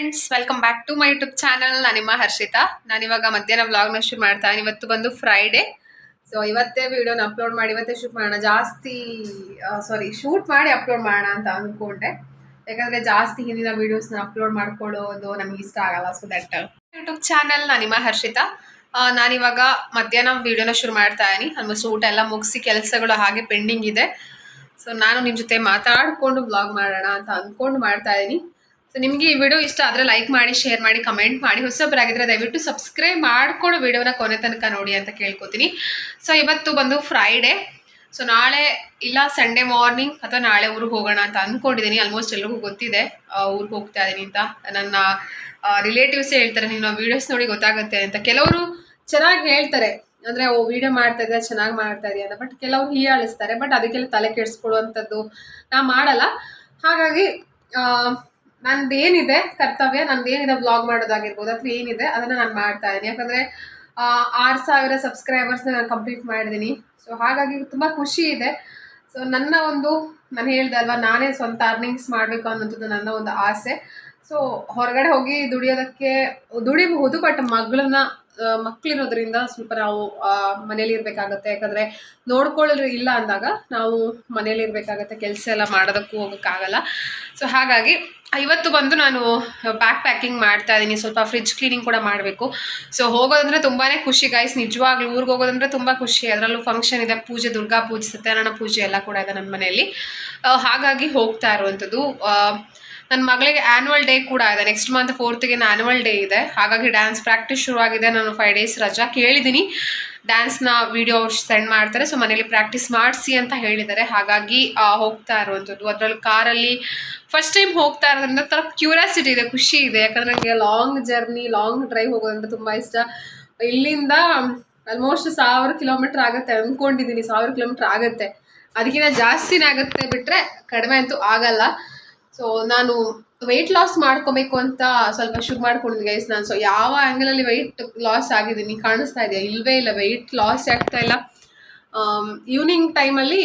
Friends welcome back to my YouTube channel ನಾನು ನಿಮ್ಮ ಹರ್ಷಿತಾ. ನಾನಿವಾಗ ಮಧ್ಯಾಹ್ನ ವ್ಲಾಗ್ನ ಶುರು ಮಾಡ್ತಾ. ಇವತ್ತು ಬಂದು ಫ್ರೈಡೆ ಸೊ ಇವತ್ತೇ ವಿಡಿಯೋನ ಅಪ್ಲೋಡ್ ಮಾಡಿ ಇವತ್ತೇ ಶೂಟ್ ಮಾಡೋಣ. ಜಾಸ್ತಿ ಸಾರಿ ಶೂಟ್ ಮಾಡಿ ಅಪ್ಲೋಡ್ ಮಾಡೋಣ ಅಂತ ಅಂದ್ಕೊಂಡೆ ಯಾಕಂದ್ರೆ ಜಾಸ್ತಿ ಹಿಂದಿನ ವಿಡಿಯೋಸ್ನ ಅಪ್ಲೋಡ್ ಮಾಡ್ಕೊಳ್ಳೋದು ನಮ್ಗೆ ಇಷ್ಟ ಆಗಲ್ಲ. ಸೊ ದಟ್ ಯೂಟ್ಯೂಬ್ ಚಾನಲ್ ನಾನು ನಿಮ್ಮ ಹರ್ಷಿತಾ. ನಾನಿವಾಗ ಮಧ್ಯಾಹ್ನ ವಿಡಿಯೋನ ಶುರು ಮಾಡ್ತಾ ಇದ್ದೀನಿ. ಆಲ್ಮೋಸ್ಟ್ ಊಟ ಎಲ್ಲ ಮುಗಿಸಿ ಕೆಲಸಗಳು ಹಾಗೆ ಪೆಂಡಿಂಗ್ ಇದೆ. ಸೊ ನಾನು ನಿಮ್ಮ ಜೊತೆ ಮಾತಾಡಿಕೊಂಡು ವ್ಲಾಗ್ ಮಾಡೋಣ ಅಂತ ಅಂದ್ಕೊಂಡು ಮಾಡ್ತಾ ಇದ್ದೀನಿ. ಸೊ ನಿಮಗೆ ಈ ವಿಡಿಯೋ ಇಷ್ಟ ಆದರೆ ಲೈಕ್ ಮಾಡಿ ಶೇರ್ ಮಾಡಿ ಕಮೆಂಟ್ ಮಾಡಿ. ಹೊಸಬರಾಗಿದ್ದರೆ ದಯವಿಟ್ಟು ಸಬ್ಸ್ಕ್ರೈಬ್ ಮಾಡಿಕೊಡೋ ವಿಡಿಯೋನ ಕೊನೆ ತನಕ ನೋಡಿ ಅಂತ ಕೇಳ್ಕೊತೀನಿ. ಸೊ ಇವತ್ತು ಬಂದು ಫ್ರೈಡೇ ಸೊ ನಾಳೆ ಇಲ್ಲ ಸಂಡೇ ಮಾರ್ನಿಂಗ್ ಅಥವಾ ನಾಳೆ ಊರಿಗೆ ಹೋಗೋಣ ಅಂತ ಅಂದ್ಕೊಂಡಿದ್ದೀನಿ ಆಲ್ಮೋಸ್ಟ್ ಎಲ್ರಿಗೂ ಗೊತ್ತಿದೆ ಊರಿಗೆ ಹೋಗ್ತಾ ಇದ್ದೀನಿ ಅಂತ. ನನ್ನ ರಿಲೇಟಿವ್ಸೇ ಹೇಳ್ತಾರೆ, ನೀನು ವೀಡಿಯೋಸ್ ನೋಡಿ ಗೊತ್ತಾಗುತ್ತೆ ಅಂತ. ಕೆಲವರು ಚೆನ್ನಾಗಿ ಹೇಳ್ತಾರೆ. ಅಂದರೆ, ಓ ವಿಡಿಯೋ ಮಾಡ್ತಾ ಇದ್ದೆ ಚೆನ್ನಾಗಿ ಮಾಡ್ತಾ ಇದೆಯಾ ಅಂತ. ಬಟ್ ಕೆಲವರು ಹೀಯಾಳಿಸ್ತಾರೆ. ಬಟ್ ಅದಕ್ಕೆಲ್ಲ ತಲೆ ಕೆಡಿಸ್ಕೊಳ್ಳುವಂಥದ್ದು ನಾ ಮಾಡಲ್ಲ. ಹಾಗಾಗಿ ಆ, ನಂದೇನಿದೆ ಕರ್ತವ್ಯ ನಂದೇನಿದೆ ವ್ಲಾಗ್ ಮಾಡೋದಾಗಿರ್ಬೋದು ಅಥವಾ ಏನಿದೆ ಅದನ್ನು ನಾನು ಮಾಡ್ತಾ ಇದ್ದೀನಿ ಯಾಕಂದರೆ ಆರು ಸಾವಿರ ಸಬ್ಸ್ಕ್ರೈಬರ್ಸ್ನ ನಾನು ಕಂಪ್ಲೀಟ್ ಮಾಡಿದ್ದೀನಿ ಸೊ ಹಾಗಾಗಿ ತುಂಬ ಖುಷಿ ಇದೆ. ಸೊ ನನ್ನ ಒಂದು ನಾನು ಹೇಳ್ದೆ ಅಲ್ವಾ ನಾನೇ ಸ್ವಂತ ಅರ್ನಿಂಗ್ಸ್ ಮಾಡಬೇಕು ಅನ್ನೋಂಥದ್ದು ನನ್ನ ಒಂದು ಆಸೆ. ಸೊ ಹೊರಗಡೆ ಹೋಗಿ ದುಡಿಯೋದಕ್ಕೆ ದುಡಿಬಹುದು ಬಟ್ ಮಗಳನ್ನ ಮಕ್ಕಳಿರೋದ್ರಿಂದ ಸ್ವಲ್ಪ ನಾವು ಮನೇಲಿ ಇರಬೇಕಾಗತ್ತೆ. ಯಾಕಂದರೆ ನೋಡ್ಕೊಳ್ಳೋರು ಇಲ್ಲ ಅಂದಾಗ ನಾವು ಮನೇಲಿ ಇರಬೇಕಾಗತ್ತೆ ಕೆಲಸ ಎಲ್ಲ ಮಾಡೋದಕ್ಕೂ ಹೋಗೋಕ್ಕಾಗಲ್ಲ. ಸೊ ಹಾಗಾಗಿ ಇವತ್ತು ಬಂದು ನಾನು ಬ್ಯಾಕ್ ಪ್ಯಾಕಿಂಗ್ ಮಾಡ್ತಾ ಇದ್ದೀನಿ ಸ್ವಲ್ಪ ಫ್ರಿಜ್ ಕ್ಲೀನಿಂಗ್ ಕೂಡ ಮಾಡಬೇಕು. ಸೊ ಹೋಗೋದಂದ್ರೆ ತುಂಬಾ ಖುಷಿ ಗಾಯ್ಸ್ ನಿಜವಾಗ್ಲೂ ಊರಿಗೆ ಹೋಗೋದಂದ್ರೆ ತುಂಬ ಖುಷಿ. ಅದರಲ್ಲೂ ಫಂಕ್ಷನ್ ಇದೆ. ಪೂಜೆ, ದುರ್ಗಾ ಪೂಜೆ, ಸತ್ಯನಾರಾಯಣ ಪೂಜೆ ಎಲ್ಲ ಕೂಡ ಇದೆ ನನ್ನ ಮನೆಯಲ್ಲಿ. ಹಾಗಾಗಿ ಹೋಗ್ತಾ ಇರುವಂಥದ್ದು. ನನ್ನ ಮಗಳಿಗೆ ಆ್ಯನ್ಯುವಲ್ ಡೇ ಕೂಡ ಇದೆ. ನೆಕ್ಸ್ಟ್ ಮಂತ್ ಫೋರ್ತ್ಗೆ ಆ್ಯನ್ಯುವಲ್ ಡೇ ಇದೆ. ಹಾಗಾಗಿ ಡ್ಯಾನ್ಸ್ ಪ್ರಾಕ್ಟೀಸ್ ಶುರುವಾಗಿದೆ. ನಾನು ಫೈವ್ ಡೇಸ್ ರಜಾ ಕೇಳಿದ್ದೀನಿ ಡ್ಯಾನ್ಸ್ನ ವಿಡಿಯೋ ಸೆಂಡ್ ಮಾಡ್ತಾರೆ. ಸೊ ಮನೇಲಿ ಪ್ರಾಕ್ಟೀಸ್ ಮಾಡಿಸಿ ಅಂತ ಹೇಳಿದ್ದಾರೆ. ಹಾಗಾಗಿ ಹೋಗ್ತಾ ಇರುವಂಥದ್ದು. ಅದರಲ್ಲಿ ಕಾರಲ್ಲಿ ಫಸ್ಟ್ ಟೈಮ್ ಹೋಗ್ತಾ ಇರೋದ್ರಿಂದ ಥರ ಕ್ಯೂರಿಯಾಸಿಟಿ ಇದೆ, ಖುಷಿ ಇದೆ. ಯಾಕಂದರೆ ನನಗೆ ಲಾಂಗ್ ಜರ್ನಿ ಲಾಂಗ್ ಡ್ರೈವ್ ಹೋಗೋದಂದ್ರೆ ತುಂಬ ಇಷ್ಟ. ಇಲ್ಲಿಂದ ಆಲ್ಮೋಸ್ಟ್ ಸಾವಿರ ಕಿಲೋಮೀಟ್ರ್ ಆಗುತ್ತೆ ಅಂದ್ಕೊಂಡಿದ್ದೀನಿ ಸಾವಿರ ಕಿಲೋಮೀಟ್ರ್ ಆಗುತ್ತೆ. ಅದಕ್ಕಿಂತ ಜಾಸ್ತಿನೇ ಆಗುತ್ತೆ ಬಿಟ್ಟರೆ ಕಡಿಮೆ ಅಂತೂ ಆಗಲ್ಲ. ಸೊ ನಾನು ವೆಯ್ಟ್ ಲಾಸ್ ಮಾಡ್ಕೋಬೇಕು ಅಂತ ಸ್ವಲ್ಪ ಶುರು ಮಾಡ್ಕೊಂಡಿದ್ದೀನಿ ಗೈಸ್ ನಾನು. ಸೊ ಯಾವ ಆ್ಯಂಗಲಲ್ಲಿ ವೆಯ್ಟ್ ಲಾಸ್ ಆಗಿದ್ದೀನಿ ಕಾಣಿಸ್ತಾ ಇದೆಯಾ? ಇಲ್ಲವೇ ಇಲ್ಲ ವೆಯ್ಟ್ ಲಾಸ್ ಆಗ್ತಾ ಇಲ್ಲ. ಈವ್ನಿಂಗ್ ಟೈಮಲ್ಲಿ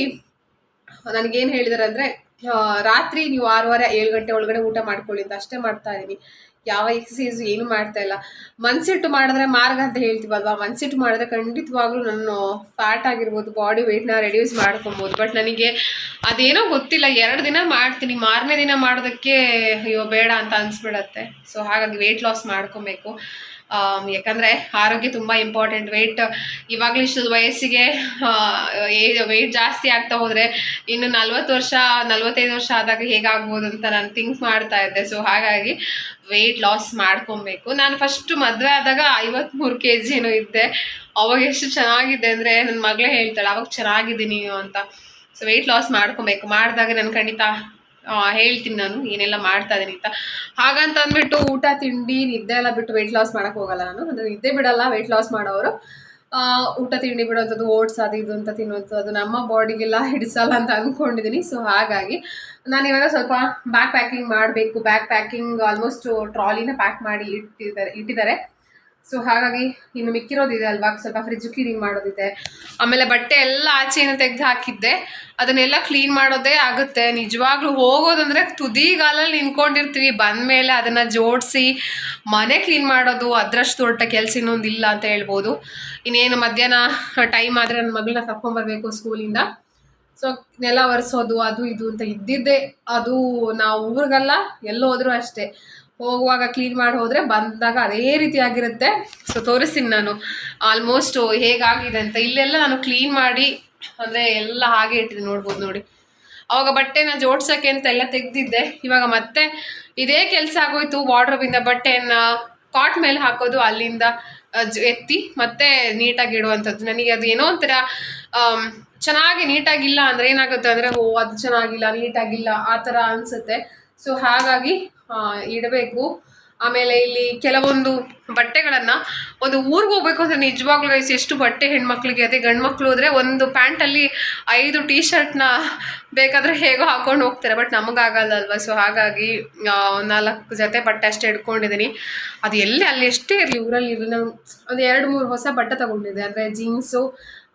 ನನಗೇನು ಹೇಳಿದಾರೆ ಅಂದರೆ ರಾತ್ರಿ ನೀವು ಆರೂವರೆ, ಏಳು ಗಂಟೆ ಒಳಗಡೆ ಊಟ ಮಾಡ್ಕೊಳ್ಳಿ ಅಂತ ಅಷ್ಟೇ ಮಾಡ್ತಾ ಇದ್ದೀನಿ. ಯಾವ ಎಕ್ಸಸೈಸ್ ಏನು ಮಾಡ್ತಾ ಇಲ್ಲ. ಮನ್ಸಿಟ್ಟು ಮಾಡಿದ್ರೆ ಮಾರ್ಗ ಅಂತ ಹೇಳ್ತೀವಲ್ವಾ? ಮನ್ಸಿಟ್ಟು ಮಾಡಿದ್ರೆ ಖಂಡಿತವಾಗ್ಲೂ ನಾನು ಫ್ಯಾಟ್ ಆಗಿರ್ಬೋದು ಬಾಡಿ ವೆಯ್ಟ್ನ ರೆಡ್ಯೂಸ್ ಮಾಡ್ಕೊಬೋದು. ಬಟ್ ನನಗೆ ಅದೇನೋ ಗೊತ್ತಿಲ್ಲ, ಎರಡು ದಿನ ಮಾಡ್ತೀನಿ. ಮಾರನೇ ದಿನ ಮಾಡೋದಕ್ಕೆ ಅಯ್ಯೋ ಬೇಡ ಅಂತ ಅನಿಸ್ಬಿಡತ್ತೆ. ಸೊ ಹಾಗಾಗಿ ವೆಯ್ಟ್ ಲಾಸ್ ಮಾಡ್ಕೊಬೇಕು. ಯಾಕಂದರೆ ಆರೋಗ್ಯ ತುಂಬ ಇಂಪಾರ್ಟೆಂಟ್ ವೆಯ್ಟ್ ಇವಾಗಲಿಷ್ಟು ವಯಸ್ಸಿಗೆ ವೆಯ್ಟ್ ಜಾಸ್ತಿ ಆಗ್ತಾ ಹೋದರೆ ಇನ್ನು ನಲ್ವತ್ತು ವರ್ಷ, ನಲ್ವತ್ತೈದು ವರ್ಷ ಆದಾಗ ಹೇಗಾಗ್ಬೋದು ಅಂತ ನಾನು ಥಿಂಕ್ ಮಾಡ್ತಾ ಇದ್ದೆ. ಸೊ ಹಾಗಾಗಿ ವೆಯ್ಟ್ ಲಾಸ್ ಮಾಡ್ಕೊಬೇಕು. ನಾನು ಫಸ್ಟು ಮದುವೆ ಆದಾಗ ಐವತ್ತ್ಮೂರು ಕೆ ಜಿ ಏನೋ ಇದ್ದೆ. ಅವಾಗ ಎಷ್ಟು ಚೆನ್ನಾಗಿದೆ ಅಂದರೆ ನನ್ನ ಮಗಳೇ ಹೇಳ್ತಾಳೆ, ಅವಾಗ ಚೆನ್ನಾಗಿದ್ದೀನಿ ಅಂತ. ಸೊ ವೆಯ್ಟ್ ಲಾಸ್ ಮಾಡ್ಕೊಬೇಕು. ಮಾಡಿದಾಗ ನಾನು ಖಂಡಿತ ಹೇಳ್ತೀನಿ ನಾನು, ಏನೆಲ್ಲ ಮಾಡ್ತಾ ಇದ್ದೀನಿ ಅಂತ. ಹಾಗಂತ ಅಂದ್ಬಿಟ್ಟು ಊಟ, ತಿಂಡಿ, ನಿದ್ದೆ ಎಲ್ಲ ಬಿಟ್ಟು ವೆಯ್ಟ್ ಲಾಸ್ ಮಾಡೋಕ್ಕೆ ಹೋಗಲ್ಲ ನಾನು. ಅಂದರೆ ನಿದ್ದೆ ಬಿಡಲ್ಲ ವೆಯ್ಟ್ ಲಾಸ್ ಮಾಡೋರು. ಊಟ, ತಿಂಡಿ ಬಿಡುವಂಥದ್ದು ಓಟ್ಸ್ ಅದು ಇದು ಅಂತ ತಿನ್ನುವಂಥದ್ದು ನಮ್ಮ ಬಾಡಿಗೆಲ್ಲ ಹಿಡಿಸಲ್ಲ ಅಂತ ಅಂದ್ಕೊಂಡಿದ್ದೀನಿ ಸೊ ಹಾಗಾಗಿ ನಾನು ಇವಾಗ ಸ್ವಲ್ಪ ಬ್ಯಾಕ್ ಪ್ಯಾಕಿಂಗ್ ಮಾಡಬೇಕು. ಬ್ಯಾಕ್ ಪ್ಯಾಕಿಂಗ್ ಆಲ್ಮೋಸ್ಟ್ ಟ್ರಾಲಿನ ಪ್ಯಾಕ್ ಮಾಡಿ ಇಟ್ಟಿದ್ದಾರೆ ಇಟ್ಟಿದ್ದಾರೆ. ಸೊ ಹಾಗಾಗಿ ಇನ್ನು ಮಿಕ್ಕಿರೋದಿದೆ ಅಲ್ವಾ? ಸ್ವಲ್ಪ ಫ್ರಿಜ್ ಕ್ಲೀನಿಂಗ್ ಮಾಡೋದಿದೆ. ಆಮೇಲೆ ಬಟ್ಟೆ ಎಲ್ಲ ಆಚೆಯಿಂದ ತೆಗೆದು ಹಾಕಿದ್ದೆ. ಅದನ್ನೆಲ್ಲ ಕ್ಲೀನ್ ಮಾಡೋದೇ ಆಗುತ್ತೆ. ನಿಜವಾಗ್ಲೂ ಹೋಗೋದಂದ್ರೆ ತುದಿಗಾಲಲ್ಲಿ ನಿಂತ್ಕೊಂಡಿರ್ತೀವಿ. ಬಂದಮೇಲೆ ಅದನ್ನು ಜೋಡಿಸಿ ಮನೆ ಕ್ಲೀನ್ ಮಾಡೋದು, ಅದರಷ್ಟು ದೊಡ್ಡ ಕೆಲಸ ಇನ್ನೊಂದು ಇಲ್ಲ ಅಂತ ಹೇಳ್ಬೋದು. ಇನ್ನೇನು ಮಧ್ಯಾಹ್ನ ಟೈಮ್ ಆದರೆ ನನ್ನ ಮಗಳನ್ನ ಕರ್ಕೊಂಬರ್ಬೇಕು ಸ್ಕೂಲಿಂದ ಸೊ ನೆಲ ಒರೆಸೋದು, ಅದು ಇದು ಅಂತ ಇದ್ದಿದ್ದೆ. ಅದು ನಾವು ಊರಿಗಲ್ಲ, ಎಲ್ಲೋದ್ರೂ ಅಷ್ಟೇ. ಹೋಗುವಾಗ ಕ್ಲೀನ್ ಮಾಡಿ ಹೋದರೆ ಬಂದಾಗ ಅದೇ ರೀತಿ ಆಗಿರುತ್ತೆ. ಸೊ ತೋರಿಸ್ತೀನಿ ನಾನು. ಆಲ್ಮೋಸ್ಟ್ ಹೇಗಾಗಿದೆ ಅಂತ. ಇಲ್ಲೆಲ್ಲ ನಾನು ಕ್ಲೀನ್ ಮಾಡಿ ಅಂದರೆ ಎಲ್ಲ ಹಾಗೆ ಇಟ್ಟಿದ್ದೀನಿ ನೋಡ್ಬೋದು ನೋಡಿ. ಅವಾಗ ಬಟ್ಟೆನ ಜೋಡ್ಸೋಕ್ಕೆ ಅಂತ ಎಲ್ಲ ತೆಗೆದಿದ್ದೆ. ಇವಾಗ ಮತ್ತೆ ಇದೇ ಕೆಲಸ ಆಗೋಯ್ತು ವಾರ್ಡ್ರೋಬಿಂದ ಬಟ್ಟೆನ ಕಾಟ್ ಮೇಲೆ ಹಾಕೋದು ಅಲ್ಲಿಂದ ಎತ್ತಿ ಮತ್ತೆ ನೀಟಾಗಿ ಇಡುವಂಥದ್ದು. ನನಗೆ ಅದು ಏನೋ ಒಂಥರ ಚೆನ್ನಾಗಿ ನೀಟಾಗಿಲ್ಲ ಅಂದರೆ ಏನಾಗುತ್ತೆ ಅಂದರೆ, ಓ, ಅದು ಚೆನ್ನಾಗಿಲ್ಲ, ನೀಟಾಗಿಲ್ಲ, ಆ ಥರ ಅನಿಸುತ್ತೆ. ಸೊ ಹಾಗಾಗಿ ಇಡಬೇಕು. ಆಮೇಲೆ ಇಲ್ಲಿ ಕೆಲವೊಂದು ಬಟ್ಟೆಗಳನ್ನು ಒಂದು ಊರಿಗೆ ಹೋಗ್ಬೇಕು ಅಂದರೆ ನಿಜವಾಗ್ಲೂ ಗೈಸ್ ಎಷ್ಟು ಬಟ್ಟೆ ಹೆಣ್ಮಕ್ಳಿಗೆ, ಅದೇ ಗಂಡು ಹೋದರೆ ಒಂದು ಪ್ಯಾಂಟಲ್ಲಿ ಐದು ಟೀ ಶರ್ಟ್ನ ಬೇಕಾದರೆ ಹೇಗೋ ಹಾಕೊಂಡು ಹೋಗ್ತಾರೆ, ಬಟ್ ನಮಗಾಗಲ್ಲ ಅಲ್ವಾ ಸೊ ಹಾಗಾಗಿ ನಾಲ್ಕು ಜೊತೆ ಬಟ್ಟೆ ಅಷ್ಟೇ ಇಟ್ಕೊಂಡಿದ್ದೀನಿ ಅದು ಎಲ್ಲಿ, ಅಲ್ಲಿ ಎಷ್ಟೇ ಇರಲಿ, ಊರಲ್ಲಿ ಇರಲಿ ನಾನು ಒಂದು ಎರಡು, ಮೂರು ಹೊಸ ಬಟ್ಟೆ ತೊಗೊಂಡಿದ್ದೆ. ಅಂದರೆ ಜೀನ್ಸು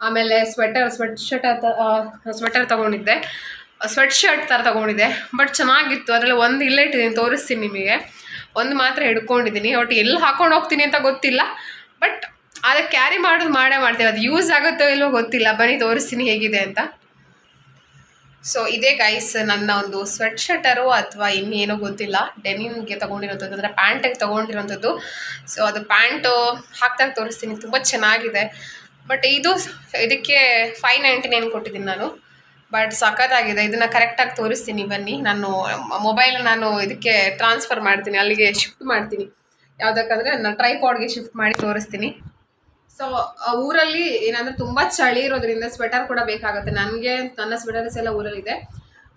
ಆಮೇಲೆ ಸ್ವೆಟರ್ ಸ್ವೆಟ್ ಶರ್ಟ್ ಸ್ವೆಟರ್ ತೊಗೊಂಡಿದ್ದೆ. ಸ್ವೆಟ್ ಶರ್ಟ್ ಥರ ತೊಗೊಂಡಿದ್ದೆ ಬಟ್ ಚೆನ್ನಾಗಿತ್ತು. ಅದರಲ್ಲಿ ಒಂದು ಇಲ್ಲೇ ಇಟ್ಟಿದ್ದೀನಿ, ತೋರಿಸ್ತೀನಿ ನಿಮಗೆ. ಒಂದು ಮಾತ್ರ ಹಿಡ್ಕೊಂಡಿದ್ದೀನಿ, ಒಟ್ಟು ಎಲ್ಲಿ ಹಾಕೊಂಡು ಹೋಗ್ತೀನಿ ಅಂತ ಗೊತ್ತಿಲ್ಲ. ಬಟ್ ಅದಕ್ಕೆ ಕ್ಯಾರಿ ಮಾಡೋದು ಮಾಡೇ ಮಾಡ್ತೀವಿ. ಅದು ಯೂಸ್ ಆಗುತ್ತೋ ಇಲ್ವೋ ಗೊತ್ತಿಲ್ಲ. ಬನ್ನಿ, ತೋರಿಸ್ತೀನಿ ಹೇಗಿದೆ ಅಂತ. ಸೊ ಇದೇ ಗೈಸ್ ನನ್ನ ಒಂದು ಸ್ವೆಟ್ ಶರ್ಟರು ಅಥವಾ ಇನ್ನೇನೋ ಗೊತ್ತಿಲ್ಲ. ಡೆನಿಮ್ಗೆ ತೊಗೊಂಡಿರೋಂಥದ್ದು ಅಂದರೆ ಪ್ಯಾಂಟಿಗೆ ತೊಗೊಂಡಿರೋಂಥದ್ದು ಸೊ ಅದು ಪ್ಯಾಂಟು ಹಾಕ್ದಾಗ ತೋರಿಸ್ತೀನಿ. ತುಂಬ ಚೆನ್ನಾಗಿದೆ. ಬಟ್ ಇದು, ಇದಕ್ಕೆ ಫೈವ್ ನೈಂಟಿ ನೈನ್ ಕೊಟ್ಟಿದ್ದೀನಿ ನಾನು? ಬಟ್ ಸಖತ್ತಾಗಿದೆ. ಇದನ್ನು ಕರೆಕ್ಟಾಗಿ ತೋರಿಸ್ತೀನಿ ಬನ್ನಿ. ನಾನು ಮೊಬೈಲ್ ನಾನು ಇದಕ್ಕೆ ಟ್ರಾನ್ಸ್ಫರ್ ಮಾಡ್ತೀನಿ. ಅಲ್ಲಿಗೆ ಶಿಫ್ಟ್ ಮಾಡ್ತೀನಿ. ಯಾವುದಕ್ಕಂದ್ರೆ ನಾನು ಟ್ರೈಪಾಡ್ಗೆ ಶಿಫ್ಟ್ ಮಾಡಿ ತೋರಿಸ್ತೀನಿ. ಸೊ ಊರಲ್ಲಿ ಏನಂದ್ರೆ ತುಂಬಾ ಚಳಿ ಇರೋದ್ರಿಂದ ಸ್ವೆಟರ್ ಕೂಡ ಬೇಕಾಗುತ್ತೆ. ನನಗೆ, ನನ್ನ ಸ್ವೆಟರ್ಸ್ ಎಲ್ಲ ಊರಲ್ಲಿದೆ.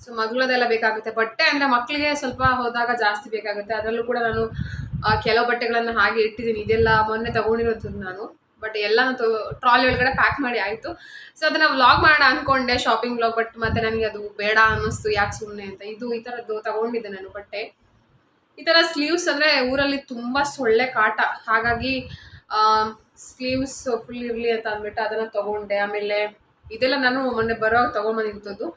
ಸೊ ಮಗಳದೆಲ್ಲ ಬೇಕಾಗುತ್ತೆ. ಬಟ್ಟೆ ಅಂದ್ರೆ ಮಕ್ಕಳಿಗೆ ಸ್ವಲ್ಪ ಹೋದಾಗ ಜಾಸ್ತಿ ಬೇಕಾಗುತ್ತೆ. ಅದರಲ್ಲೂ ಕೂಡ ನಾನು ಕೆಲವು ಬಟ್ಟೆಗಳನ್ನು ಹಾಗೆ ಇಟ್ಟಿದ್ದೀನಿ. ಇದೆಲ್ಲ ಮೊನ್ನೆ ತಗೊಂಡಿರೋದ್ ನಾನು. ಬಟ್ ಎಲ್ಲ ಟ್ರಾಲಿ ಒಳಗಡೆ ಪ್ಯಾಕ್ ಮಾಡಿ ಆಯಿತು. ಸೊ ಅದನ್ನ ವ್ಲಾಗ್ ಮಾಡೋಣ ಅನ್ಕೊಂಡೆ ಶಾಪಿಂಗ್ ವ್ಲಾಗ್ ಬಟ್ ಮತ್ತೆ ನನಗೆ ಅದು ಬೇಡ ಅನ್ನಿಸ್ತು, ಯಾಕೆ ಸುಮ್ಮನೆ ಅಂತ. ಇದು ಈ ಥರದ್ದು ತಗೊಂಡಿದ್ದೆ ನಾನು ಬಟ್ಟೆ. ಈ ಥರ ಸ್ಲೀವ್ಸ್ ಅಂದರೆ ಊರಲ್ಲಿ ತುಂಬ ಸೊಳ್ಳೆ ಕಾಟ. ಹಾಗಾಗಿ ಸ್ಲೀವ್ಸ್ ಫುಲ್ ಇರಲಿ ಅಂತ ಅಂದ್ಬಿಟ್ಟು ಅದನ್ನು ತಗೊಂಡೆ. ಆಮೇಲೆ ಇದೆಲ್ಲ ನಾನು ಮೊನ್ನೆ ಬರುವಾಗ ತೊಗೊಂಬಂದಿದ್ದು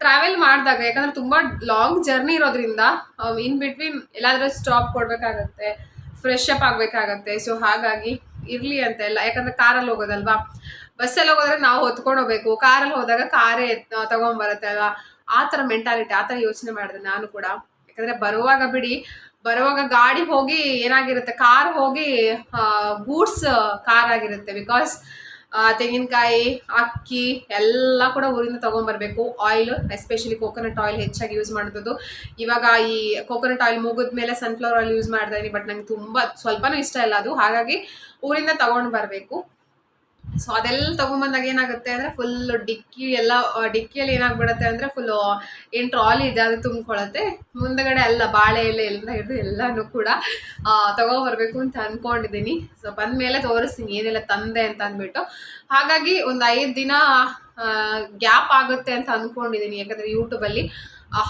ಟ್ರಾವೆಲ್ ಮಾಡಿದಾಗ, ಯಾಕಂದ್ರೆ ತುಂಬ ಲಾಂಗ್ ಜರ್ನಿ ಇರೋದ್ರಿಂದ ಇನ್ ಬಿಟ್ವೀನ್ ಎಲ್ಲಾದರೂ ಸ್ಟಾಪ್ ಕೊಡಬೇಕಾಗತ್ತೆ ಫ್ರೆಶ್ ಅಪ್ ಆಗಬೇಕಾಗತ್ತೆ. ಸೊ ಹಾಗಾಗಿ ಇರಲಿ ಅಂತ ಎಲ್ಲ. ಯಾಕಂದ್ರೆ ಕಾರಲ್ಲಿ ಹೋಗೋದಲ್ವಾ? ಬಸ್ಸಲ್ಲಿ ಹೋಗೋದ್ರೆ ನಾವು ಹೊತ್ಕೊಂಡು ಹೋಗ್ಬೇಕು. ಕಾರಲ್ಲಿ ಹೋದಾಗ ಕಾರೇ ತಗೊಂಬರುತ್ತೆ ಅಲ್ವಾ? ಆ ಥರ ಮೆಂಟಾಲಿಟಿ ಆ ಥರ ಯೋಚನೆ ಮಾಡಿದೆ ನಾನು ಕೂಡ. ಯಾಕಂದ್ರೆ ಬರುವಾಗ ಬಿಡಿ, ಬರುವಾಗ ಗಾಡಿ ಹೋಗಿ ಏನಾಗಿರುತ್ತೆ? ಕಾರ್ ಹೋಗಿ ಗೂಡ್ಸ್, ಕಾರ್ ಆಗಿರುತ್ತೆ. ಬಿಕಾಸ್ ತೆಂಗಿನಕಾಯಿ, ಅಕ್ಕಿ ಎಲ್ಲ ಕೂಡ ಊರಿಂದ ತೊಗೊಂಬರ್ಬೇಕು ಆಯಿಲ್ ಎಸ್ಪೆಷಲಿ ಕೋಕೋನಟ್ ಆಯಿಲ್ ಹೆಚ್ಚಾಗಿ ಯೂಸ್ ಮಾಡೋದು ಇವಾಗ ಈ ಕೋಕೋನಟ್ ಆಯಿಲ್ ಮುಗಿದ ಮೇಲೆ ಸನ್ಫ್ಲವರ್ ಆಯಿಲ್ ಯೂಸ್ ಮಾಡ್ತಾ ಬಟ್ ನಂಗೆ ತುಂಬ ಸ್ವಲ್ಪನೂ ಇಷ್ಟ ಇಲ್ಲ ಅದು. ಹಾಗಾಗಿ ಊರಿಂದ ತಗೊಂಡು ಬರಬೇಕು ಸೊ ಅದೆಲ್ಲ ತಗೊಂಬಂದಾಗ ಏನಾಗುತ್ತೆ ಅಂದರೆ ಫುಲ್ ಡಿಕ್ಕಿ ಎಲ್ಲ ಡಿಕ್ಕಿಯಲ್ಲಿ ಏನಾಗ್ಬಿಡುತ್ತೆ ಅಂದರೆ ಫುಲ್ ಏನು ಟ್ರಾಲಿ ಇದೆ ಅದು ತುಂಬಿಕೊಳ್ಳುತ್ತೆ. ಮುಂದಗಡೆ ಎಲ್ಲ ಬಾಳೆ ಎಲೆ ಎಲ್ಲ ಹಿಡಿದು ಎಲ್ಲನೂ ಕೂಡ ತಗೊಂಬರ್ಬೇಕು ಅಂತ ಅಂದ್ಕೊಂಡಿದ್ದೀನಿ ಸೊ ಬಂದಮೇಲೆ ತೋರಿಸ್ತೀನಿ, ಏನೆಲ್ಲ ತಂದೆ ಅಂತ ಅಂದ್ಬಿಟ್ಟು. ಹಾಗಾಗಿ ಒಂದು ಐದು ದಿನ ಗ್ಯಾಪ್ ಆಗುತ್ತೆ ಅಂತ ಅಂದ್ಕೊಂಡಿದ್ದೀನಿ ಯಾಕಂದರೆ ಯೂಟ್ಯೂಬಲ್ಲಿ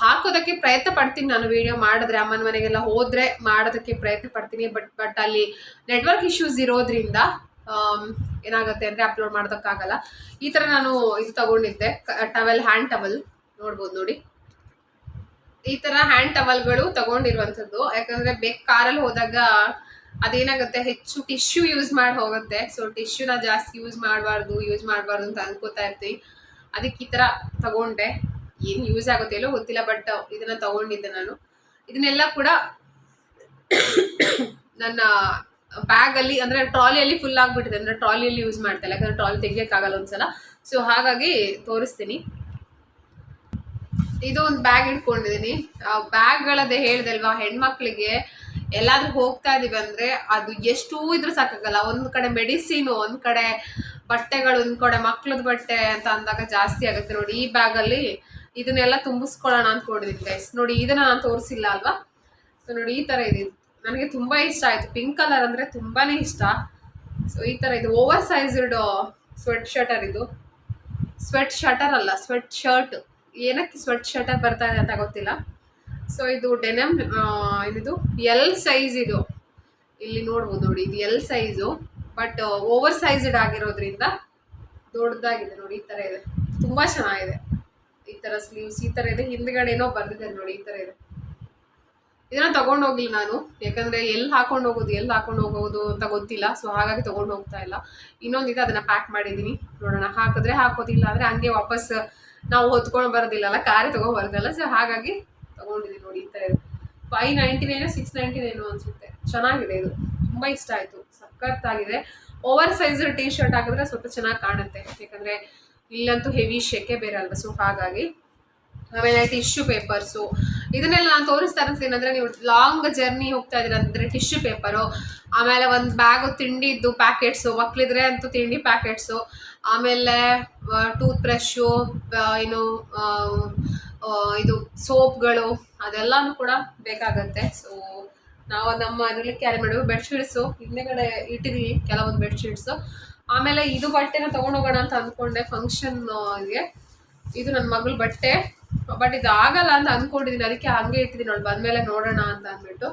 ಹಾಕೋದಕ್ಕೆ ಪ್ರಯತ್ನ ಪಡ್ತೀನಿ ನಾನು ವಿಡಿಯೋ ಮಾಡಿದ್ರೆ, ಅಮ್ಮನ ಮನೆಗೆಲ್ಲ ಹೋದರೆ ಮಾಡೋದಕ್ಕೆ ಪ್ರಯತ್ನ ಪಡ್ತೀನಿ. ಬಟ್ ಬಟ್ ಅಲ್ಲಿ ನೆಟ್ವರ್ಕ್ ಇಶ್ಯೂಸ್ ಇರೋದ್ರಿಂದ ಏನಾಗುತ್ತೆ ಅಂದರೆ ಅಪ್ಲೋಡ್ ಮಾಡೋದಕ್ಕಾಗಲ್ಲ. ಈ ಥರ ನಾನು ಇದು ತಗೊಂಡಿದ್ದೆ ಟವೆಲ್ ಹ್ಯಾಂಡ್ ಟವೆಲ್ ನೋಡ್ಬೋದು ನೋಡಿ. ಈ ಥರ ಹ್ಯಾಂಡ್ ಟವಲ್ಗಳು ತಗೊಂಡಿರುವಂಥದ್ದು. ಯಾಕಂದರೆ ಬೇಗ ಕಾರಲ್ಲಿ ಹೋದಾಗ ಅದೇನಾಗುತ್ತೆ, ಹೆಚ್ಚು ಟಿಶ್ಯೂ ಯೂಸ್ ಮಾಡಿ ಹೋಗುತ್ತೆ. ಸೊ ಟಿಶ್ಯೂನ ಜಾಸ್ತಿ ಯೂಸ್ ಮಾಡಬಾರ್ದು ಯೂಸ್ ಮಾಡಬಾರ್ದು ಅಂತ ಅನ್ಕೋತಾ ಇರ್ತೀವಿ. ಅದಕ್ಕೆ ಈ ಥರ ತಗೊಂಡೆ. ಏನು ಯೂಸ್ ಆಗುತ್ತೆ ಇಲ್ಲೋ ಗೊತ್ತಿಲ್ಲ ಬಟ್ ಇದನ್ನ ತಗೊಂಡಿದ್ದೆ ನಾನು. ಇದನ್ನೆಲ್ಲ ಕೂಡ ನನ್ನ ಬ್ಯಾಗಲ್ಲಿ ಅಂದರೆ ಟ್ರಾಲಿಯಲ್ಲಿ ಫುಲ್ ಆಗಿಬಿಟ್ಟಿದೆ. ಅಂದರೆ ಟ್ರಾಲಿಯಲ್ಲಿ ಯೂಸ್ ಮಾಡ್ತಾ ಇಲ್ಲ. ಯಾಕಂದರೆ ಟ್ರಾಲಿ ತೆಗಿಯೋಕ್ಕಾಗಲ್ಲ ಒಂದ್ಸಲ. ಸೊ ಹಾಗಾಗಿ ತೋರಿಸ್ತೀನಿ. ಇದು ಒಂದು ಬ್ಯಾಗ್ ಇಟ್ಕೊಂಡಿದ್ದೀನಿ ಬ್ಯಾಗ್ ಬ್ಯಾಗ್ಗಳದ್ದೇ ಹೇಳ್ದಲ್ವಾ, ಹೆಣ್ಮಕ್ಳಿಗೆ ಎಲ್ಲಾದ್ರೂ ಹೋಗ್ತಾ ಇದೀವಿ ಅಂದ್ರೆ ಅದು ಎಷ್ಟು ಇದ್ರೂ ಸಾಕಾಗಲ್ಲ. ಒಂದು ಕಡೆ ಮೆಡಿಸಿನ್ ಒಂದು ಕಡೆ ಬಟ್ಟೆಗಳು, ಒಂದು ಕಡೆ ಮಕ್ಳದ್ ಬಟ್ಟೆ ಅಂತ ಅಂದಾಗ ಜಾಸ್ತಿ ಆಗುತ್ತೆ. ನೋಡಿ, ಈ ಬ್ಯಾಗಲ್ಲಿ ಇದನ್ನೆಲ್ಲ ತುಂಬಿಸ್ಕೊಳ್ಳೋಣ ಅಂದ್ಕೊಂಡಿದ್ದೀನಿ ಗೈಸ್ ನೋಡಿ, ಇದನ್ನ ನಾನು ತೋರಿಸಿಲ್ಲ ಅಲ್ವಾ? ಸೊ ನೋಡಿ, ಈ ಇದೆ ಇದು. ನನಗೆ ತುಂಬ ಇಷ್ಟ ಆಯಿತು. ಪಿಂಕ್ ಕಲರ್ ಅಂದರೆ ತುಂಬಾ ಇಷ್ಟ. ಸೊ ಈ ಥರ ಇದು ಓವರ್ ಸೈಜ್ಡ್ ಸ್ವೆಟ್ ಶರ್ಟರ್ ಇದು. ಸ್ವೆಟ್ ಶರ್ಟರ್ ಅಲ್ಲ ಸ್ವೆಟ್ ಶರ್ಟ್ ಏನಕ್ಕೆ ಸ್ವೆಟ್ ಶರ್ಟರ್ ಬರ್ತಾ ಇದೆ ಅಂತ ಗೊತ್ತಿಲ್ಲ. ಸೊ ಇದು ಡೆನಮ್ ಇದು ಎಲ್ ಸೈಜ್ ಇದು. ಇಲ್ಲಿ ನೋಡ್ಬೋದು ನೋಡಿ, ಇದು L size but over sized ಆಗಿರೋದ್ರಿಂದ ದೊಡ್ಡದಾಗಿದೆ ನೋಡಿ, ಈ ಥರ ಇದೆ. ತುಂಬ ಚೆನ್ನಾಗಿದೆ. ಈ ಥರ ಸ್ಲೀವ್ಸ್ ಈ ಥರ ಇದೆ. ಹಿಂದ್ಗಡೆ ಏನೋ ಬರ್ದಿದೆ ನೋಡಿ, ಈ ಥರ ಇದೆ. ಇದನ್ನ ತಗೊಂಡು ಹೋಗ್ಲಿ ನಾನು. ಯಾಕಂದ್ರೆ ಎಲ್ಲಿ ಹಾಕೊಂಡು ಹೋಗೋದು ಎಲ್ಲಿ ಹಾಕೊಂಡು ಹೋಗೋದು ಅಂತ ಗೊತ್ತಿಲ್ಲ. ಸೊ ಹಾಗಾಗಿ ತಗೊಂಡು ಹೋಗ್ತಾ ಇಲ್ಲ. ಇನ್ನೊಂದಿದೆ ಅದನ್ನ ಪ್ಯಾಕ್ ಮಾಡಿದ್ದೀನಿ. ನೋಡೋಣ, ಹಾಕಿದ್ರೆ ಹಾಕೋದಿಲ್ಲ ಅಂದ್ರೆ ಹಂಗೆ ವಾಪಸ್ ನಾವು ಹೊತ್ಕೊಂಡು ಬರೋದಿಲ್ಲಲ್ಲ ಕಾರೇ ತಗೊಂಡ್ ಬರೋದಲ್ಲ. ಸೊ ಹಾಗಾಗಿ ತಗೊಂಡಿದ್ದೀನಿ ನೋಡಿ, ಈ ಥರ ಇದು. Five ninety nine six ninety nine ಅನ್ಸುತ್ತೆ. ಚೆನ್ನಾಗಿದೆ ಇದು. ತುಂಬ ಇಷ್ಟ ಆಯಿತು. ಸಖತ್ತಾಗಿದೆ. ಓವರ್ ಸೈಜ್ ಟೀ ಶರ್ಟ್ ಹಾಕಿದ್ರೆ ಸ್ವಲ್ಪ ಚೆನ್ನಾಗಿ ಕಾಣುತ್ತೆ. ಯಾಕಂದರೆ ಇಲ್ಲಂತೂ ಹೆವಿ ಶೆಕೆ ಬೇರೆ ಅಲ್ವಾ? ಸೊ ಹಾಗಾಗಿ ಆಮೇಲೆ ಟಿಶ್ಯೂ ಪೇಪರ್ಸು ಇದನ್ನೆಲ್ಲ ನಾನು ತೋರಿಸ್ತಾ ಇರ್ತೀನಿ ಅಂದರೆ ನೀವು ಲಾಂಗ್ ಜರ್ನಿ ಹೋಗ್ತಾ ಇದ್ದೀರ ಅಂದರೆ ಟಿಶ್ಯೂ ಪೇಪರು ಆಮೇಲೆ ಒಂದು ಬ್ಯಾಗು ತಿಂಡಿದ್ದು ಪ್ಯಾಕೆಟ್ಸು ಮಕ್ಕಳಿದ್ರೆ ಅಂತೂ ತಿಂಡಿ ಪ್ಯಾಕೆಟ್ಸು ಆಮೇಲೆ ಟೂತ್ ಬ್ರಷು ಏನು ಇದು ಸೋಪ್ಗಳು ಅದೆಲ್ಲನೂ ಕೂಡ ಬೇಕಾಗತ್ತೆ. ಸೊ ನಾವು ನಮ್ಮ ಅದರಲ್ಲಿ ಕ್ಯಾರಿ ಮಾಡುವ ಬೆಡ್ಶೀಟ್ಸು ಹಿಂದೆಗಡೆ ಇಟ್ಟಿದ್ದೀವಿ ಕೆಲವೊಂದು ಬೆಡ್ಶೀಟ್ಸು ಆಮೇಲೆ ಇದು ಬಟ್ಟೆನ ತೊಗೊಂಡೋಗೋಣ ಅಂತ ಅಂದ್ಕೊಂಡೆ ಫಂಕ್ಷನ್ಗೆ ಇದು ನನ್ನ ಮಗಳ ಬಟ್ಟೆ. ಬಟ್ ಇದು ಆಗಲ್ಲ ಅಂತ ಅಂದ್ಕೊಂಡಿದ್ದೀನಿ ಅದಕ್ಕೆ ಹಂಗೆ ಇಟ್ಟಿದ್ದೀನಿ ನೋಡಿ ಬಂದಮೇಲೆ ನೋಡೋಣ ಅಂತ ಅಂದ್ಬಿಟ್ಟು,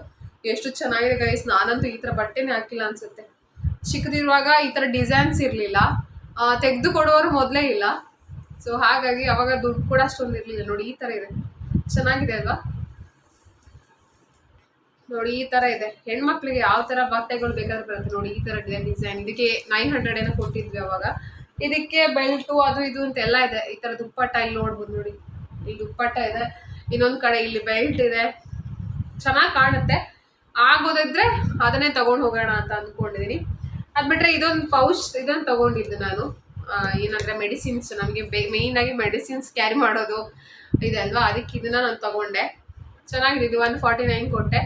ಎಷ್ಟು ಚೆನ್ನಾಗಿದೆ ಗೈಸ್ ನಾನಂತೂ ಈ ಥರ ಬಟ್ಟೆನೇ ಹಾಕಿಲ್ಲ ಅನ್ಸುತ್ತೆ. ಚಿಕ್ಕದಿರುವಾಗ ಈ ಥರ ಡಿಸೈನ್ಸ್ ಇರಲಿಲ್ಲ. ತೆಗೆದು ಕೊಡೋರು ಮೊದಲೇ ಇಲ್ಲ. ಸೊ ಹಾಗಾಗಿ ಅವಾಗ ದುಡ್ಡು ಕೂಡ ಅಷ್ಟೊಂದು ಇರಲಿಲ್ಲ. ನೋಡಿ, ಈ ಥರ ಇದೆ. ಚೆನ್ನಾಗಿದೆ ಅಲ್ವಾ? ನೋಡಿ, ಈ ತರ ಇದೆ. ಹೆಣ್ಮಕ್ಳಿಗೆ ಯಾವ ತರ ಬಟ್ಟೆಗಳು ಬೇಕಾದ್ರೆ ಬರುತ್ತೆ. ನೋಡಿ, ಈ ತರ ಇದೆ ಡಿಸೈನ್ ಇದಕ್ಕೆ ನೈನ್ ಹಂಡ್ರೆಡ್ ಏನೋ ಕೊಟ್ಟಿದ್ವಿ ಅವಾಗ. ಇದಕ್ಕೆ ಬೆಲ್ಟು ಅದು ಇದು ಅಂತ ಎಲ್ಲ ಇದೆ. ಈ ತರ ದುಪ್ಪಟ್ಟ ಇಲ್ಲಿ ನೋಡ್ಬೋದು ನೋಡಿ. ಇಲ್ಲಿ ದುಪ್ಪಟ್ಟ ಇದೆ. ಇನ್ನೊಂದು ಕಡೆ ಇಲ್ಲಿ ಬೆಲ್ಟ್ ಇದೆ. ಚೆನ್ನಾಗಿ ಕಾಣುತ್ತೆ. ಆಗೋದಿದ್ರೆ ಅದನ್ನೇ ತಗೊಂಡು ಹೋಗೋಣ ಅಂತ ಅಂದ್ಕೊಂಡಿದ್ದೀನಿ ಅದು ಬಿಟ್ರೆ ಇದೊಂದು ಪೌಚ್, ಇದೊಂದು ತಗೊಂಡಿದ್ದು ನಾನು. ಏನಂದ್ರೆ ಮೆಡಿಸಿನ್ಸ್ ನಮಗೆ ಮೇಯ್ನ್ ಆಗಿ ಮೆಡಿಸಿನ್ಸ್ ಕ್ಯಾರಿ ಮಾಡೋದು ಇದೆ ಅಲ್ವಾ? ಅದಕ್ಕೆ ಇದನ್ನ ನಾನು ತಗೊಂಡೆ. ಚೆನ್ನಾಗಿದೆ ಒನ್ ಫಾರ್ಟಿ ನೈನ್ ಕೊಟ್ಟೆ.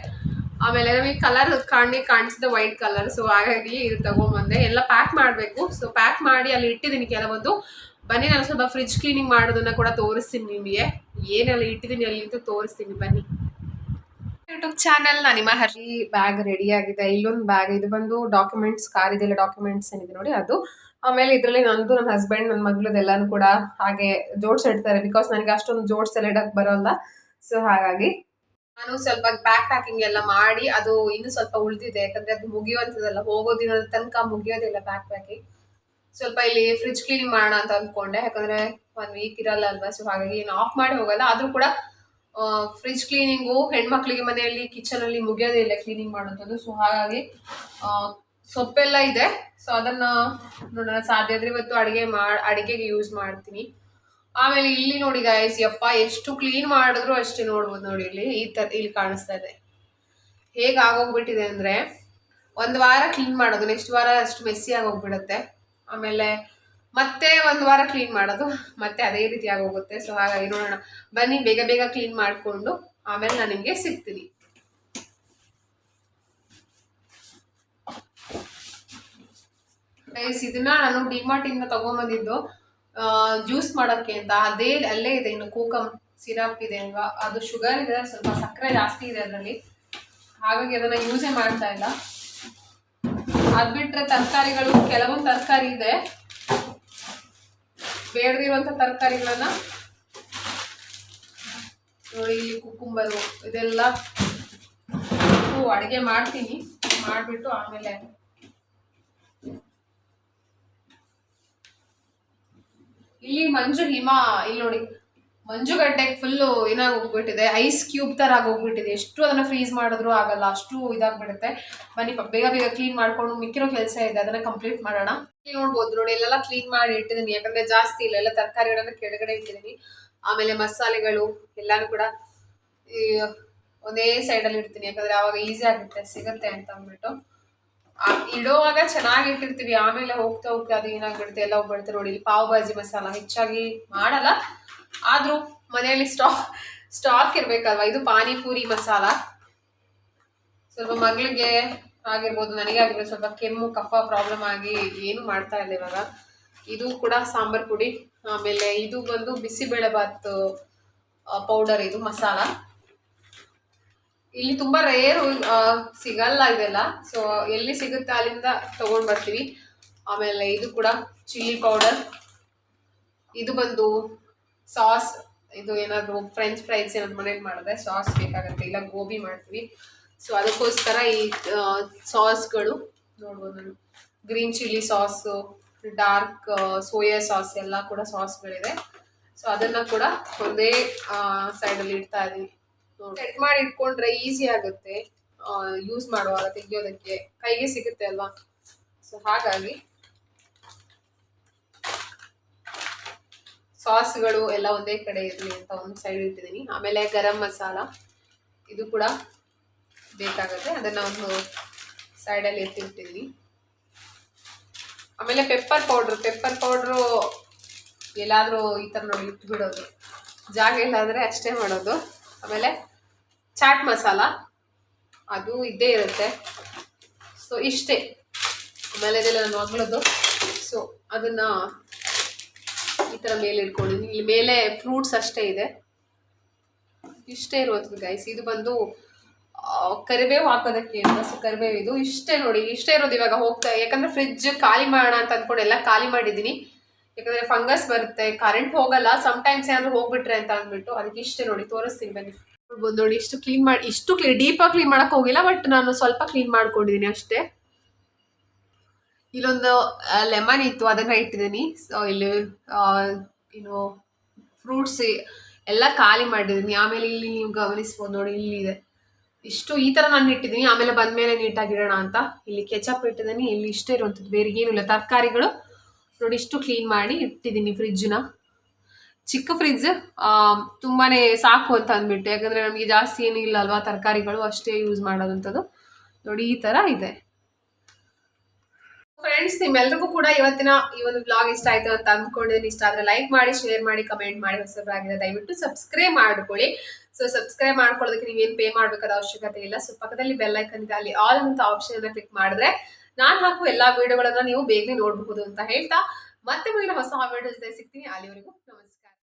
ಆಮೇಲೆ ನಮಗೆ ಕಲರ್ ಕಾಣಿ, ಕಾಣಿಸಿದೆ ವೈಟ್ ಕಲರ್ ಸೊ ಹಾಗಾಗಿ ಇದು ತಗೊಂಡ್ಬಂದೆ ಎಲ್ಲ ಪ್ಯಾಕ್ ಮಾಡಬೇಕು. ಸೊ ಪ್ಯಾಕ್ ಮಾಡಿ ಅಲ್ಲಿ ಇಟ್ಟಿದ್ದೀನಿ ಕೆಲವೊಂದು. ಬನ್ನಿ, ನಾನು ಸ್ವಲ್ಪ ಫ್ರಿಜ್ ಕ್ಲೀನಿಂಗ್ ಮಾಡೋದನ್ನ ಕೂಡ ತೋರಿಸ್ತೀನಿ ನಿಮಗೆ. ಏನೆಲ್ಲ ಇಟ್ಟಿದ್ದೀನಿ ಅಲ್ಲಿ ಅಂತ ತೋರಿಸ್ತೀನಿ, ಬನ್ನಿ. ಯೂಟ್ಯೂಬ್ ಚಾನಲ್ ನಾನು ನಿಮ್ಮ ಹರಿ ಬ್ಯಾಗ್ ರೆಡಿ ಆಗಿದೆ. ಇಲ್ಲೊಂದು ಬ್ಯಾಗ್ ಇದು ಬಂದು ಡಾಕ್ಯುಮೆಂಟ್ಸ್ ಕಾರ್ ಇದೆಲ್ಲ ಡಾಕ್ಯುಮೆಂಟ್ಸ್ ಏನಿದೆ ನೋಡಿ ಅದು. ಆಮೇಲೆ ಇದರಲ್ಲಿ ನಂದು ನನ್ನ ಹಸ್ಬೆಂಡ್ ನನ್ನ ಮಗಳದೆಲ್ಲನೂ ಕೂಡ ಹಾಗೆ ಜೋಡಿಸಿಡ್ತಾರೆ ಬಿಕಾಸ್ ನನಗೆ ಅಷ್ಟೊಂದು ಜೋಡಿಸೆಲ್ಲ ಇಡಕ್ಕೆ ಬರೋಲ್ಲ. ಸೊ ಹಾಗಾಗಿ ನಾನು ಸ್ವಲ್ಪ ಬ್ಯಾಗ್ ಪ್ಯಾಕಿಂಗ್ ಎಲ್ಲ ಮಾಡಿ, ಅದು ಇನ್ನೂ ಸ್ವಲ್ಪ ಉಳಿದಿದೆ. ಯಾಕಂದರೆ ಅದು ಮುಗಿಯುವಂಥದ್ದಲ್ಲ ಹೋಗೋ ದಿನದ ತನಕ ಮುಗಿಯೋದಿಲ್ಲ ಬ್ಯಾಗ್ ಪ್ಯಾಕಿಂಗ್ ಸ್ವಲ್ಪ ಇಲ್ಲಿ ಫ್ರಿಜ್ ಕ್ಲೀನಿಂಗ್ ಮಾಡೋಣ ಅಂತ ಅಂದ್ಕೊಂಡೆ. ಯಾಕಂದ್ರೆ ಒನ್ ವೀಕ್ ಇರಲ್ಲ ಅಲ್ವಾ ಸೊ ಹಾಗಾಗಿ ಏನು ಆಫ್ ಮಾಡಿ ಹೋಗಲ್ಲ. ಆದ್ರೂ ಕೂಡ ಫ್ರಿಜ್ ಕ್ಲೀನಿಂಗು ಹೆಣ್ಮಕ್ಳಿಗೆ ಮನೆಯಲ್ಲಿ ಕಿಚನ್ ಅಲ್ಲಿ ಮುಗಿಯೋದೇ ಇಲ್ಲ ಕ್ಲೀನಿಂಗ್ ಮಾಡುವಂಥದ್ದು. ಸೊ ಹಾಗಾಗಿ ಸೊಪ್ಪೆಲ್ಲ ಇದೆ. ಸೊ ಅದನ್ನ ನೋಡೋಣ. ಸಾಧ್ಯ ಆದ್ರೆ ಇವತ್ತು ಅಡಿಗೆ ಮಾಡಿ ಅಡಿಗೆಗೆ ಯೂಸ್ ಮಾಡ್ತೀನಿ. ಆಮೇಲೆ ಇಲ್ಲಿ ನೋಡಿ ಗಾಯಸ್ ಯಪ್ಪ, ಎಷ್ಟು ಕ್ಲೀನ್ ಮಾಡಿದ್ರು ಅಷ್ಟೇ ನೋಡ್ಬೋದು ನೋಡಿ ಇಲ್ಲಿ. ಈ ತರ ಇಲ್ಲಿ ಕಾಣಿಸ್ತಾ ಇದೆ. ಹೇಗೆ ಆಗೋಗ್ಬಿಟ್ಟಿದೆ ಅಂದ್ರೆ, ಒಂದು ವಾರ ಕ್ಲೀನ್ ಮಾಡೋದು ನೆಕ್ಸ್ಟ್ ವಾರ ಅಷ್ಟು ಮೆಸ್ಸಿ ಆಗೋಗ್ಬಿಡುತ್ತೆ. ಆಮೇಲೆ ಮತ್ತೆ ಒಂದು ವಾರ ಕ್ಲೀನ್ ಮಾಡೋದು. ಮತ್ತೆ ಅದೇ ರೀತಿ ಆಗೋಗುತ್ತೆ ಸೊ ಹಾಗಾಗಿ ನೋಡೋಣ. ಬನ್ನಿ, ಬೇಗ ಬೇಗ ಕ್ಲೀನ್ ಮಾಡಿಕೊಂಡು ಆಮೇಲೆ ನಾನು ನಿಮಗೆ ಸಿಗ್ತೀನಿ. ಇದನ್ನ ನಾನು ಡಿಮಾರ್ಟ್ ಇಂದ ತಗೊಂಬಂದಿದ್ದು ಜ್ಯೂಸ್ ಮಾಡೋಕ್ಕೆ ಅಂತ. ಅದೇ, ಅಲ್ಲೇ ಇದೆ ಇನ್ನು ಕೂಕಮ್ ಸಿರಪ್ ಇದೆ ಅಲ್ವಾ? ಅದು ಶುಗರ್ ಇದೆ, ಸ್ವಲ್ಪ ಸಕ್ಕರೆ ಜಾಸ್ತಿ ಇದೆ ಅದರಲ್ಲಿ. ಹಾಗಾಗಿ ಅದನ್ನ ಯೂಸೇ ಮಾಡ್ತಾ ಇಲ್ಲ. ಅದ್ ಬಿಟ್ರೆ ತರಕಾರಿಗಳು, ಕೆಲವೊಂದು ತರಕಾರಿ ಇದೆ. ಬೇಡದಿರುವಂತ ತರಕಾರಿಗಳನ್ನ ನೋಡಿ ಇಲ್ಲಿ ಕುಕ್ಕುಂಬರು, ಇದೆಲ್ಲ ಅಡುಗೆ ಮಾಡ್ತೀನಿ. ಮಾಡಿಬಿಟ್ಟು ಆಮೇಲೆ ಇಲ್ಲಿ ಮಂಜು ಹಿಮ, ಇಲ್ಲಿ ನೋಡಿ. ಮಂಜುಗಡ್ಡೆಗೆ ಫುಲ್ಲು ಏನಾಗಿ ಹೋಗ್ಬಿಟ್ಟಿದೆ? ಐಸ್ ಕ್ಯೂಬ್ ತರ ಆಗೋಗ್ಬಿಟ್ಟಿದೆ ಎಷ್ಟು ಅದನ್ನ ಫ್ರೀಸ್ ಮಾಡಿದ್ರು ಆಗಲ್ಲ. ಅಷ್ಟು ಇದಾಗ್ಬಿಡುತ್ತೆ. ಬನ್ನಿ ಬೇಗ ಬೇಗ ಕ್ಲೀನ್ ಮಾಡ್ಕೊಂಡು ಮಿಕ್ಕಿರೋ ಕೆಲಸ ಇದೆ. ಅದನ್ನ ಕಂಪ್ಲೀಟ್ ಮಾಡೋಣ. ನೋಡ್ಬೋದು ನೋಡಿ, ಇಲ್ಲೆಲ್ಲ ಕ್ಲೀನ್ ಮಾಡಿ ಇಟ್ಟಿದ್ದೀನಿ. ಯಾಕಂದ್ರೆ ಜಾಸ್ತಿ ಇಲ್ಲ. ಎಲ್ಲ ತರಕಾರಿಗಳನ್ನು ಕೆಳಗಡೆ ಇಟ್ಟಿದ್ದೀನಿ. ಆಮೇಲೆ ಮಸಾಲೆಗಳು ಎಲ್ಲಾನು ಕೂಡ ಒಂದೇ ಸೈಡಲ್ಲಿ ಇಡ್ತೀನಿ. ಯಾಕಂದ್ರೆ ಆವಾಗ ಈಸಿ ಆಗುತ್ತೆ. ಸಿಗುತ್ತೆ ಅಂತ ಅಂದ್ಬಿಟ್ಟು. ಇಡೋವಾಗ ಚೆನ್ನಾಗಿ ಇಟ್ಟಿರ್ತೀವಿ. ಆಮೇಲೆ ಹೋಗ್ತಾ ಹೋಗ್ತಾ ಅದು ಏನಾಗ್ಬಿಡುತ್ತೆ? ಎಲ್ಲ ಹೋಗ್ಬಿಡುತ್ತೆ ನೋಡಿ. ಪಾವ್ ಭಾಜಿ ಮಸಾಲ. ಹೆಚ್ಚಾಗಿ ಮಾಡಲ್ಲ. ಆದ್ರೂ ಮನೆಯಲ್ಲಿ ಸ್ಟಾಕ್ ಸ್ಟಾಕ್ ಇರ್ಬೇಕಲ್ವಾ? ಇದು ಪಾನಿಪುರಿ ಮಸಾಲ. ಸ್ವಲ್ಪ ಮಗಳಿಗೆ ಆಗಿರ್ಬೋದು, ನನಗೆ ಆಗಿರ್ಬೋದು, ಸ್ವಲ್ಪ ಕೆಮ್ಮು, ಕಫ ಪ್ರಾಬ್ಲಮ್ ಆಗಿ ಏನು ಮಾಡ್ತಾ ಇಲ್ಲ ಇವಾಗ. ಇದು ಕೂಡ ಸಾಂಬಾರ್ ಪುಡಿ. ಆಮೇಲೆ ಇದು ಬಂದು ಬಿಸಿಬೇಳೆ ಬಾತ್ ಪೌಡರ್ ಇದು, ಮಸಾಲ. ಇಲ್ಲಿ ತುಂಬಾ ರೇರ್ ಸಿಗಲ್ಲ ಇದೆಲ್ಲ. ಸೊ ಎಲ್ಲಿ ಸಿಗುತ್ತೆ ಅಲ್ಲಿಂದ ತಗೊಂಡ್ ಬರ್ತೀವಿ. ಆಮೇಲೆ ಇದು ಕೂಡ ಚಿಲ್ಲಿ ಪೌಡರ್ ಇದು ಬಂದು ಸಾಸ್, ಇದು ಏನಾದ್ರು ಫ್ರೆಂಚ್ ಫ್ರೈಸ್ ಏನಾದ್ರು ಮನೇಲಿ ಮಾಡಿದ್ರೆ ಸಾಸ್ ಬೇಕಾಗುತ್ತೆ, ಇಲ್ಲ ಗೋಬಿ ಮಾಡ್ತೀವಿ. ಸೊ ಅದಕ್ಕೋಸ್ಕರ ಈ ಸಾಸ್ಗಳು ನೋಡ್ಬೋದು ನಾನು. Green chilli sauce dark soya sauce ಎಲ್ಲ ಕೂಡ ಸಾಸ್ಗಳಿದೆ. ಸೊ ಅದನ್ನ ಕೂಡ ಒಂದೇ ಸೈಡಲ್ಲಿ ಇಡ್ತಾ ಇದೀವಿ. ಸೆಟ್ ಮಾಡಿ ಇಟ್ಕೊಂಡ್ರೆ ಈಸಿ ಆಗುತ್ತೆ. ಯೂಸ್ ಮಾಡುವಾಗ, ತೆಗಿಯೋದಕ್ಕೆ ಕೈಗೆ ಸಿಗುತ್ತೆ ಅಲ್ವಾ? ಸೊ ಹಾಗಾಗಿ ಸಾಸ್ಗಳು ಎಲ್ಲ ಒಂದೇ ಕಡೆ ಇರಲಿ ಅಂತ ಒಂದು ಸೈಡ್ ಇಟ್ಟಿದ್ದೀನಿ ಆಮೇಲೆ ಗರಂ ಮಸಾಲ, ಇದು ಕೂಡ ಬೇಕಾಗುತ್ತೆ. ಅದನ್ನ ಒಂದು ಸೈಡಲ್ಲಿ ಎತ್ತಿಟ್ಟಿದ್ದೀನಿ ಆಮೇಲೆ ಪೆಪ್ಪರ್ ಪೌಡ್ರ್ ಪೆಪ್ಪರ್ ಪೌಡ್ರು ಎಲ್ಲಾದರೂ ಈ ಥರ ನೋಡಿ ಇಟ್ಬಿಡೋದು ಜಾಗ ಇಲ್ಲಾಂದರೆ ಅಷ್ಟೇ ಮಾಡೋದು. ಆಮೇಲೆ ಚಾಟ್ ಮಸಾಲ, ಅದು ಇದ್ದೇ ಇರುತ್ತೆ. ಸೊ ಇಷ್ಟೇ. ಆಮೇಲೆ ಇದೆಲ್ಲ ನಾನು ಮಗಳದ್ದು ಸೊ ಅದನ್ನ ಈ ಥರ ಮೇಲೆ ಇಟ್ಕೊಂಡಿದ್ದೀನಿ ಇಲ್ಲಿ ಮೇಲೆ ಫ್ರೂಟ್ಸ್ ಅಷ್ಟೇ ಇದೆ. ಇಷ್ಟೇ ಇರೋದು ಗೈಸ್ ಇದು ಬಂದು ಕರಿಬೇವು ಹಾಕೋದಕ್ಕೆ ಅಂತ ಸೊ ಕರಿಬೇವು ಇದು. ಇಷ್ಟೇ ನೋಡಿ, ಇಷ್ಟೇ ಇರೋದು ಇವಾಗ ಹೋಗ್ತಾ, ಯಾಕಂದರೆ ಫ್ರಿಜ್ ಖಾಲಿ ಮಾಡೋಣ ಅಂತ ಅಂದ್ಕೊಂಡು ಎಲ್ಲ ಖಾಲಿ ಮಾಡಿದ್ದೀನಿ. ಯಾಕಂದರೆ ಫಂಗಸ್ ಬರುತ್ತೆ ಕರೆಂಟ್ ಹೋಗಲ್ಲ ಟೈಮ್ಸ್ ಏನಾದರೂ ಹೋಗ್ಬಿಟ್ರೆ ಅಂತ ಅಂದ್ಬಿಟ್ಟು ಅದಕ್ಕೆ ಇಷ್ಟೇ ನೋಡಿ, ತೋರಿಸ್ತೀನಿ ಬನ್ನಿ. ನೋಡಿ, ಇಷ್ಟು ಕ್ಲೀನ್ ಮಾಡಿ, ಇಷ್ಟು ಕ್ಲೀನ್ ಡೀಪಾಗಿ ಕ್ಲೀನ್ ಮಾಡೋಕ್ಕೆ ಹೋಗಿಲ್ಲ ಬಟ್ ನಾನು ಸ್ವಲ್ಪ ಕ್ಲೀನ್ ಮಾಡ್ಕೊಂಡಿದ್ದೀನಿ ಅಷ್ಟೇ. ಇಲ್ಲೊಂದು ಲೆಮನ್ ಇತ್ತು, ಅದನ್ನ ಇಟ್ಟಿದ್ದೀನಿ. ಸೊ ಇಲ್ಲಿ ಏನು ಫ್ರೂಟ್ಸ್ ಎಲ್ಲ ಖಾಲಿ ಮಾಡಿದ್ದೀನಿ. ಆಮೇಲೆ ಇಲ್ಲಿ ನೀವು ಗಮನಿಸ್ಬೋದು ನೋಡಿ, ಇಲ್ಲಿದೆ. ಇಷ್ಟು ಈ ಥರ ನಾನು ಇಟ್ಟಿದ್ದೀನಿ. ಆಮೇಲೆ ಬಂದಮೇಲೆ ನೀಟಾಗಿ ಇಡೋಣ ಅಂತ. ಇಲ್ಲಿ ಕೆಚಪ್ ಇಟ್ಟಿದ್ದೀನಿ. ಇಲ್ಲಿ ಇಷ್ಟೇ ಇರುವಂಥದ್ದು. ಬೇರೆ ಏನೂ ಇಲ್ಲ. ತರಕಾರಿಗಳು ನೋಡಿ, ಇಷ್ಟು ಕ್ಲೀನ್ ಮಾಡಿ ಇಟ್ಟಿದ್ದೀನಿ ಫ್ರಿಜ್ನ ಚಿಕ್ಕ ಫ್ರಿಜ್ ತುಂಬಾ ಸಾಕು ಅಂತ ಅಂದ್ಬಿಟ್ಟು. ಯಾಕಂದರೆ ನಮಗೆ ಜಾಸ್ತಿ ಏನೂ ಇಲ್ಲ ಅಲ್ವಾ? ತರಕಾರಿಗಳು ಅಷ್ಟೇ ಯೂಸ್ ಮಾಡೋದಂಥದ್ದು. ನೋಡಿ, ಈ ಥರ ಇದೆ. ಫ್ರೆಂಡ್ಸ್ ನಿಮ್ಮೆಲ್ರಿಗೂ ಕೂಡ ಇವತ್ತಿನ ಈ ಒಂದು ಬ್ಲಾಗ್ ಇಷ್ಟ ಆಯ್ತು ಅಂತ ಅಂದ್ಕೊಂಡಿದ್ದೀನಿ ಇಷ್ಟ ಆದ್ರೆ ಲೈಕ್ ಮಾಡಿ ಶೇರ್ ಮಾಡಿ ಕಮೆಂಟ್ ಮಾಡಿ ಹೊಸಬರಾಗಿದೆ ದಯವಿಟ್ಟು ಸಬ್ಸ್ಕ್ರೈಬ್ ಮಾಡ್ಕೊಳ್ಳಿ. ಸೊ ಸಬ್ಸ್ಕ್ರೈಬ್ ಮಾಡ್ಕೊಳ್ಳೋದಕ್ಕೆ ಏನ್ ಪೇ ಮಾಡಬೇಕಾದ ಅವಶ್ಯಕತೆ ಇಲ್ಲ. ಸೊ ಪಕ್ಕದಲ್ಲಿ ಬೆಲ್ ಐಕನ್ ಇದೆ. ಅಲ್ಲಿ ಆಲ್ ಅಂತ ಆಪ್ಷನ್ ಕ್ಲಿಕ್ ಮಾಡಿದ್ರೆ ನಾನು ಹಾಕುವ ಎಲ್ಲಾ ವಿಡಿಯೋಗಳನ್ನ ನೀವು ಬೇಗನೆ ನೋಡಬಹುದು ಅಂತ ಹೇಳ್ತಾ ಮತ್ತೆ ಮುಂದಿನ ಹೊಸ ವಿಡಿಯೋ ಜೊತೆ ಸಿಗ್ತೀನಿ. ಅಲ್ಲಿವರೆಗೂ ನಮಸ್ಕಾರ.